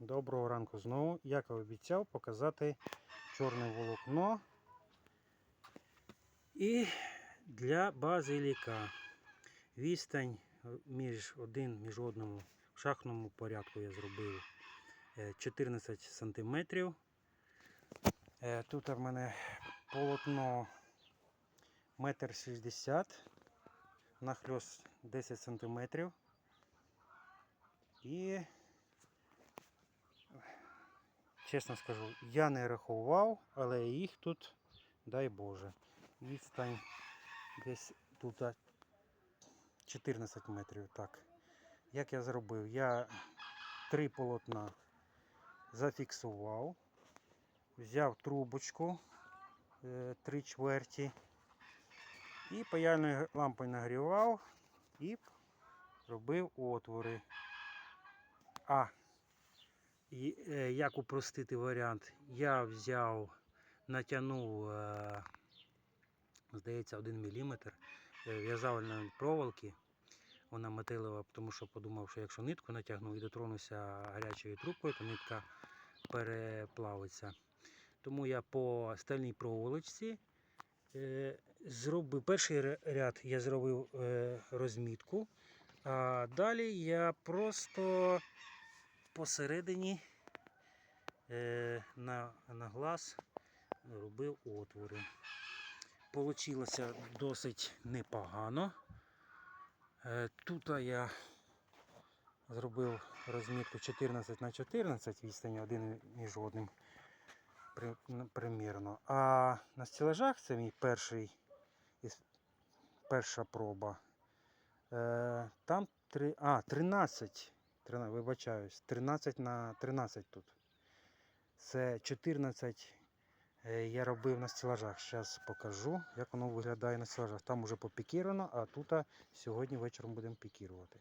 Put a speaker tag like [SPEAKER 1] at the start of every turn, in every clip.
[SPEAKER 1] Доброго ранку знову. Як і обіцяв, показати чорне волокно. І для базиліка відстань між один між одному в шахному порядку я зробив е, 14 см. Тут в мене полотно 1,60 м, нахльост 10 см. І чесно скажу, я не рахував, але їх тут, дай Боже, відстань десь тут 14 метрів. Так. Як я зробив? Я три полотна зафіксував, взяв трубочку е, три чверті і паяльною лампою нагрівав і робив отвори. А, як упростити варіант? Я взяв, натягнув, е, здається, 1 мм в'язальної проволоки. Вона металева, тому що подумав, що якщо нитку натягну і дотронуся гарячою трубкою, то нитка переплавиться. Тому я по стальній проволочці е, зробив перший ряд я зробив е, розмітку, а далі я просто посередині е, на, на глаз робив отвори. Получилося досить непогано. Е, Тут я зробив розмітку 14 на 14 відстані один між одним примірно. А на стелажах це мій перший перша проба. Е, Там три, а, 13, 13, вибачаюсь, 13 на 13 тут. Це 14 е, я робив на стелажах. Зараз покажу, як воно виглядає на стелажах. Там уже попікіровано, а тут сьогодні вечором будемо пікірувати.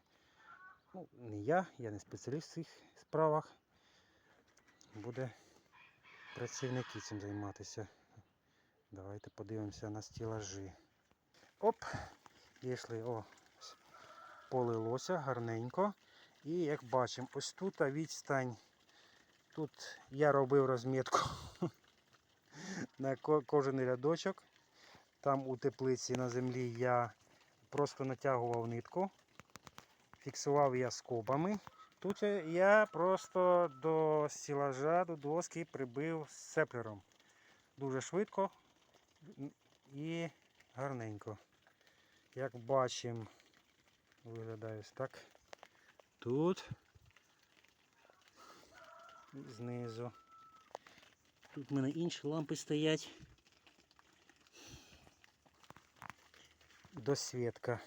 [SPEAKER 1] Ну, не я, я не спеціаліст в цих справах. Буде працівники цим займатися. Давайте подивимося на стелажі. Оп! Пішли, о, полилося гарненько. І як бачимо, ось тут відстань. Тут я робив розмітку на кожен рядочок. Там у теплиці на землі я просто натягував нитку, фіксував я скобами. Тут я- просто до стілажа, до доски прибив сцеплером. Дуже швидко і гарненько. Як бачимо, виглядає так. Тут знизу. Тут в мене інші лампи стоять. Досвідка.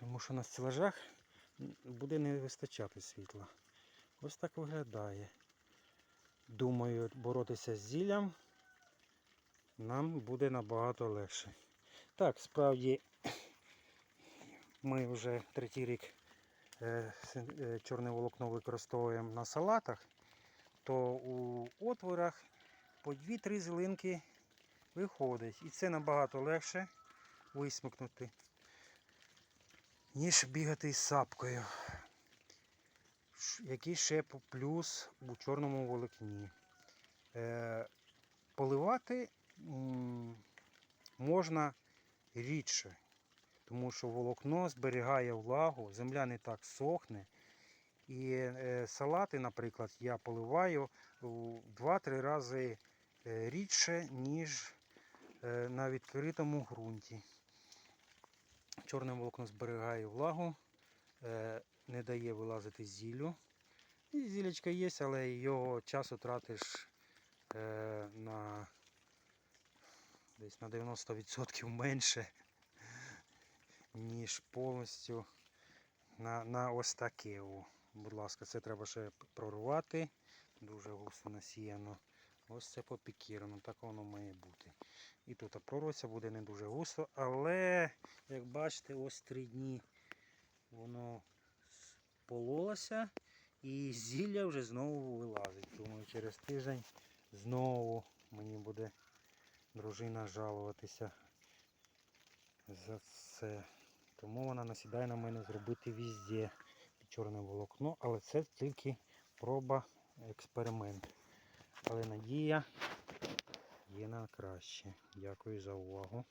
[SPEAKER 1] Тому що на стелажах буде не вистачати світла. Ось так виглядає. Думаю, боротися з зіллям нам буде набагато легше. Так, справді ми вже третій рік чорне волокно використовуємо на салатах, то у отворах по 2-3 зелинки виходить. І це набагато легше висмикнути, ніж бігати із сапкою. Який ще плюс у чорному волокні. Е, поливати можна рідше, тому що волокно зберігає влагу, земля не так сохне. І е, салати, наприклад, я поливаю в 2-3 рази е, рідше, ніж е, на відкритому ґрунті. Чорне волокно зберігає влагу, не дає вилазити зіллю. І зілечка є, але його часу тратиш на десь на 90% менше, ніж повністю на, на ось таке. О. Будь ласка, це треба ще прорвати. Дуже густо насіяно. Ось це попікірено, так воно має бути. І тут прорватися буде не дуже густо, але як бачите, ось три дні воно пололося і зілля вже знову вилазить. Думаю, через тиждень знову мені буде дружина жалуватися за це. Тому вона насідає на мене зробити візде під чорне волокно, але це тільки проба експеримент. Але надія є на краще. Дякую за увагу.